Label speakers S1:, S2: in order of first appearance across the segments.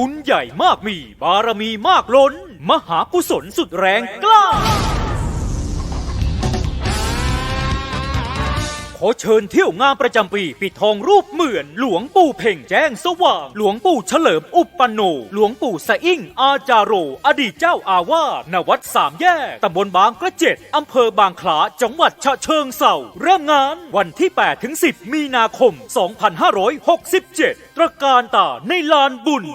S1: บุญใหญ่มากมีบารมีมากล้น มหากุศลสุดแรงกล้า ขอเชิญเที่ยวงานประจำปี ปิดทองรูปเหมือน หลวงปู่เพ่งแจ้งสว่าง หลวงปู่เฉลิมอุปปันโน หลวงปู่สะอิ่งอาจาโร อดีตเจ้าอาวาสณวัดสามแยก ตำบลบางกระเจ็ดอำเภอบางขลาจังหวัดฉะเชิงเซาเริ่มงานวันที่ 8 ถึง 10 มีนาคม 2567 ตระการตาในลานบุญ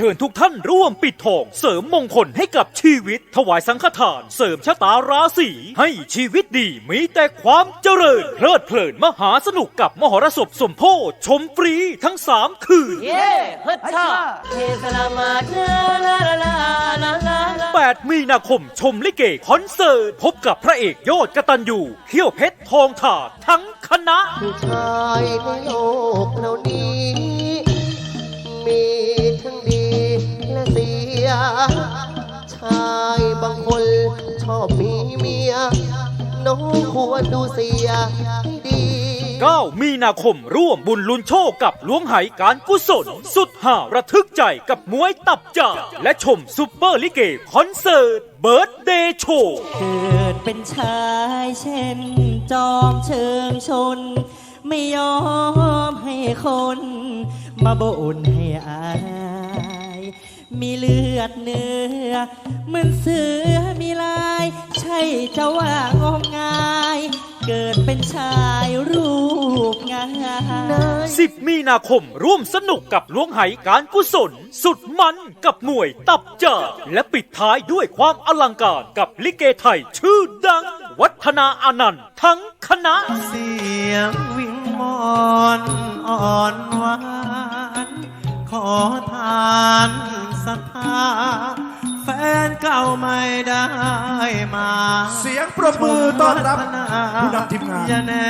S1: เชิญทุกท่านร่วมปิดทอง เสริมมงคลให้กับชีวิต ถวายสังฆทาน เสริมชะตาราศีให้ชีวิตดีมีแต่ความเจริญ เพลิดเพลินมหาสนุกกับมหรสพสมโพธิชมฟรีทั้ง 3 คืน
S2: เย่ฮึดช่าเทสลามาดลาลาลาลาลาลา
S1: 8มีนาคมชมลิเกคอนเสิร์ต พบกับพระเอกยอดกตันยูเขี้ยวเพชรทองถาดทั้งคณะ
S3: ผู้ชายในโลกเหล่านี้ ย ชายบางคนชอบมีเมีย น้องควรดูเสียให้ดี
S1: 9 มีนาคมร่วมบุญลุนโชคกับล้วงไหการกุศล สุดห่าระทึกใจกับมวยตับจ่าและชมซุปเปอร์ลิเกคอนเสิร์ตเบิร์ดเดย์โชว์
S4: เกิดเป็นชายเช่น จอมเชิงชน ไม่ยอมให้คน มาบ่นให้อาย มีเลือดเนื้อเหมือนเสือมีลาย ใช่จะว่างมงาย เกิดเป็นชายรูปงาม
S1: 10 มีนาคมร่วมสนุกกับล้วงไหการกุศล สุดมันกับมวยตับจ่าและปิดท้ายด้วยความอลังการกับลิเกไทยชื่อดัง วัฒนาอานันต์ทั้งคณะ
S5: เสียงวิงวอนอ่อนหวานขอ ไม่ได้มา
S6: เสียงปรบมือต้อนรับผู้นำทีมงาน
S5: อย่าแน่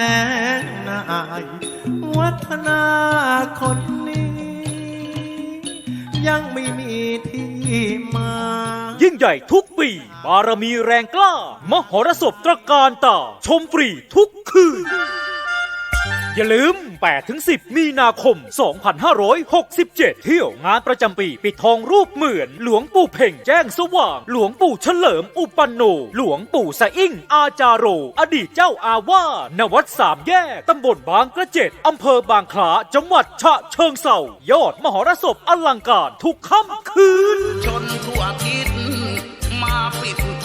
S5: นายวัฒนาคนนี้ ยังไม่มีที่มา
S1: ยิ่งใหญ่ทุกปี บารมีแรงกล้า มหรสพตระการตา ชมฟรีทุกคืน อย่าลืม 8-10 มีนาคม 2567 เที่ยวงานประจำปีปิดทองรูปเหมือน หลวงปู่เพ่งแจ้งสว่าง หลวงปู่เฉลิมอุปันโน หลวงปู่สะอิ่งอาจาโร อดีตเจ้าอาวาสณวัดสามแยก ตำบลบางกระเจ็ดอำเภอบางขลาจังหวัดฉะเชิงเซายอดมหรสพอลังการทุกค่ำคืน
S7: ชนทั่วทิศมาปิด